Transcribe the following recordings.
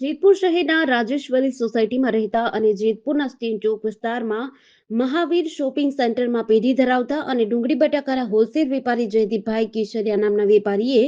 જેતપુર શહેરના રાજેશ્વરી સોસાયટીમાં રહેતા અને જેતપુરના સ્ટીન ચોક વિસ્તારમાં મહાવીર શોપિંગ સેન્ટરમાં પેઢી ધરાવતા અને ડુંગળી બટાકાના હોલસેલ વેપારી જયદીપભાઈ કેશરિયા નામના વેપારીએ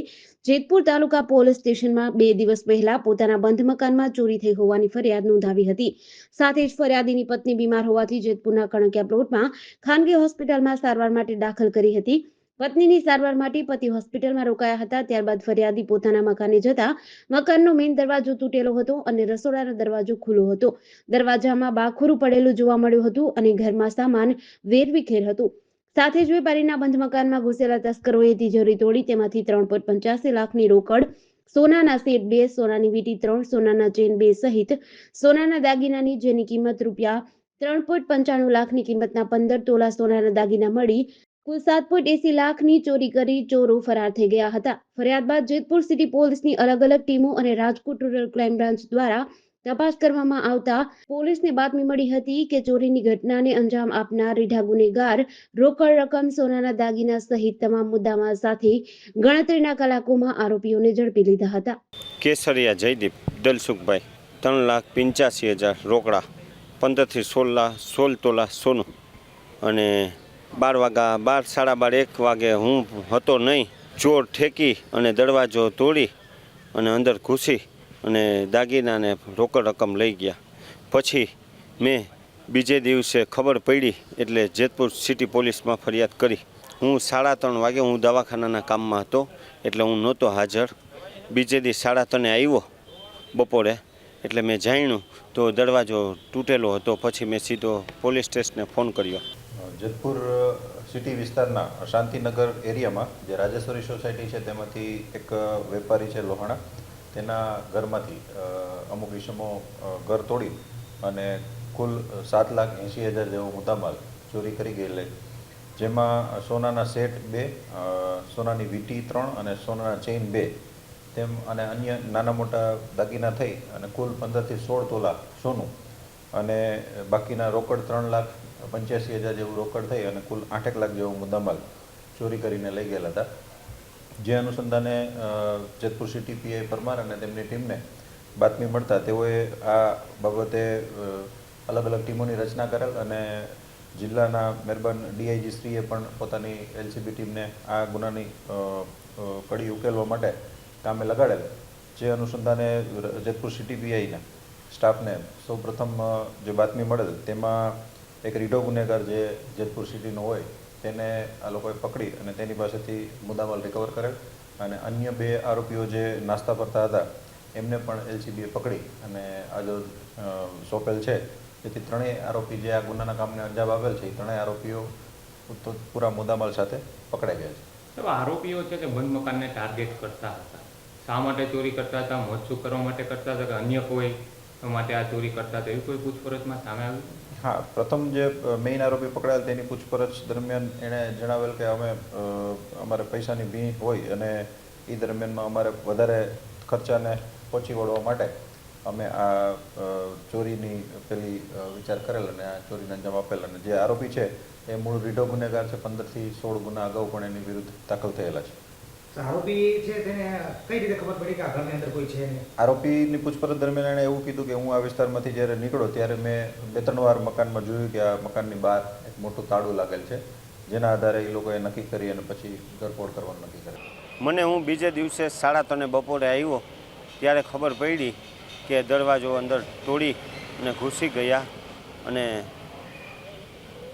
જેતપુર તાલુકા પોલીસ સ્ટેશનમાં બે દિવસ પહેલા પોતાના બંધ મકાનમાં ચોરી થઈ હોવાની ફરિયાદ નોંધાવી હતી. સાથે જ ફરિયાદીની પત્ની બીમાર હોવાથી જેતપુરના કણકિયા પ્લોટમાં ખાનગી હોસ્પિટલમાં સારવાર માટે દાખલ કરી હતી. પત્નીની સારવાર માટે પતિ હોસ્પિટલમાં રોકાયા હતા. ત્યારબાદ ફરિયાદી પોતાના મકાને જતા મકાનનો મેઇન દરવાજો તૂટેલો હતો અને રસોડાનો દરવાજો ખુલ્લો હતો. દરવાજામાં બાખોરું પડેલું જોવા મળ્યું હતું અને ઘરમાં સામાન વેરવિખેર હતું. સાથે જ વેપારીના બંધ મકાનમાં ઘૂસેલા તસ્કરોએ તિજોરી તોડી. તેમાંથી ત્રણ પોઈન્ટ પંચ્યાસી લાખની રોકડ, સોનાના સેટ બે, સોનાની વીટી ત્રણ, સોનાના ચેન બે સહિત સોનાના દાગીનાની જેની કિંમત રૂપિયા ત્રણ પોઈન્ટ પંચાણું લાખની કિંમતના પંદર તોલા સોનાના દાગીના મળી કુલ સાત પોઈન્ટ એસી લાખની ચોરી કરી, ચોરો ફરાર થઈ ગયા હતા. ફરિયાદ બાદ જેતપુર સિટી પોલીસની અલગ અલગ ટીમો અને રાજકોટ રૂરલ ક્રાઇમ બ્રાન્ચ દ્વારા તપાસ કરવામાં આવતા પોલીસને બાતમી મળી હતી કે ચોરીની ઘટનાને અંજામ આપનાર રીઢા ગુનેગાર રોકડ રકમ સોનાના દાગીના સહિત તમામ મુદ્દામાં સાથે ગણતરીના કલાકોમાં આરોપીઓને ઝડપી લીધા હતા. કેસરિયા જયદીપ દલસુખભાઈ, ત્રણ લાખ પંચ્યાસી હજાર રોકડા, પંદરથી સોળ લાખ સોળ તોલા સોનું અને બાર વાગા બાર, સાડા બાર, એક વાગે હું હતો નહીં. ચોર ઠેકી અને દરવાજો તોડી અને અંદર ઘૂસી અને દાગીનાને રોકડ રકમ લઈ ગયા. પછી મેં બીજે દિવસે ખબર પડી એટલે જેતપુર સિટી પોલીસમાં ફરિયાદ કરી. હું સાડા ત્રણ વાગે હું દવાખાનાના કામમાં હતો એટલે હું નહોતો હાજર. બીજે દી સાડા ત્રણે આવ્યો બપોરે એટલે મેં જાણ્યું તો દરવાજો તૂટેલો હતો. પછી મેં સીધો પોલીસ સ્ટેશને ફોન કર્યો. જેતપુર સિટી વિસ્તારના શાંતિનગર એરિયામાં જે રાજેશ્વરી સોસાયટી છે, તેમાંથી એક વેપારી છે લોહાણા. તેના ઘરમાંથી અમુક ઈસમો ઘર તોડી અને કુલ સાત લાખ એંશી હજાર જેવો મુદ્દામાલ ચોરી કરી ગયેલ. જેમાં સોનાના સેટ બે સોનાની વીટી ત્રણ અને સોનાના ચેઇન બે. તેમ, અને અન્ય નાના મોટા દાગીના થઈ અને કુલ પંદરથી સોળ તોલા સોનું અને બાકીના રોકડ ત્રણ લાખ પંચ્યાસી હજાર જેવું રોકડ થઈ અને કુલ આઠેક લાખ જેવો મુદ્દામાલ ચોરી કરીને લઈ ગયેલા હતા. જે અનુસંધાને જેતપુર સિટી પીઆઈ પરમાર અને તેમની ટીમને બાતમી મળતા તેઓએ આ બાબતે અલગ અલગ ટીમોની રચના કરેલ અને જિલ્લાના મહેરબાન ડીઆઈજી શ્રીએ પણ પોતાની એલસીબી ટીમને આ ગુનાની કડી ઉકેલવા માટે કામે લગાડેલ. જે અનુસંધાને જેતપુર સિટી પીઆઈના સ્ટાફને સૌપ્રથમ જે બાતમી મળેલ તેમાં એક રીઢો ગુનેગાર જે જેતપુર સિટીનો હોય, તેને આ લોકોએ પકડી અને તેની પાસેથી મુદ્દામાલ રિકવર કરેલ અને અન્ય બે આરોપીઓ જે નાસ્તા કરતા હતા, એમને પણ એલસીબીએ પકડી અને આજે સોંપેલ છે. જેથી ત્રણેય આરોપી જે આ ગુનાના કામને અંજામ આપેલ છે, એ ત્રણેય આરોપીઓ પૂરા મુદ્દામાલ સાથે પકડાઈ ગયા છે. આરોપીઓ છે કે બંધ મકાનને ટાર્ગેટ કરતા હતા. શા માટે ચોરી કરતા હતા મોજસૂક કરવા માટે કરતા હતા કે અન્ય કોઈ માટે આ ચોરી કરતા તેવી કોઈ પૂછપરછમાં સામે આવ્યું હા, પ્રથમ જે મેઇન આરોપી પકડાયેલ તેની પૂછપરછ દરમિયાન એણે જણાવેલ કે અમે અમારે પૈસાની ભી હોય અને એ દરમિયાનમાં અમારે વધારે ખર્ચાને પહોંચી વળવા માટે અમે આ ચોરીની પેલી વિચાર કરેલ અને આ ચોરીને અંજામ આપેલ. અને જે આરોપી છે, એ મૂળ રીઢો ગુનેગાર છે, પંદરથી સોળ ગુના અગાઉ પણ એની વિરુદ્ધ દાખલ થયેલા છે. આરોપી છે તેને કઈ રીતે ખબર પડી કે આ ઘરની અંદર કોઈ છે નહીં? આરોપીની પૂછપરછ દરમિયાન એણે એવું કીધું કે હું આ વિસ્તારમાંથી જ્યારે નીકળ્યો ત્યારે મેં બે ત્રણ વાર મકાનમાં જોયું કે આ મકાનની બહાર એક મોટું તાળું લાગેલ છે જેના આધારે એ લોકોએ નક્કી કરી અને પછી ધરપોડ કરવાનું નક્કી કર્યું. મને હું બીજે દિવસે સાડા ત્રણે બપોરે આવ્યો ત્યારે ખબર પડી કે દરવાજો અંદર તોડી અને ઘૂસી ગયા અને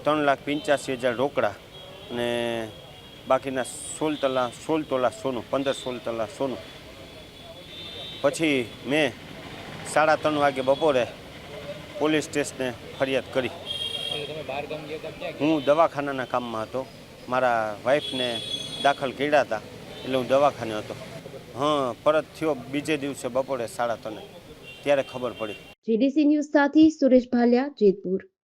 ત્રણ લાખ પંચ્યાસી હજાર રોકડા અને બાકીના સોળ તલા સોળ તોલા સોનું, પંદર સોળ તલા સોનું. પછી મેં સાડા ત્રણ વાગે બપોરે પોલીસ સ્ટેશને ફરિયાદ કરી. હું દવાખાનાના કામમાં હતો. મારા વાઈફને દાખલ કર્યા હતા, એટલે હું દવાખાને હતો. હા, પરત થયો બીજે દિવસે બપોરે સાડા ત્રણે. ત્યારે ખબર પડી. જીડીસી ન્યૂઝ સાથે સુરેશ ભાલિયા, જેતપુર.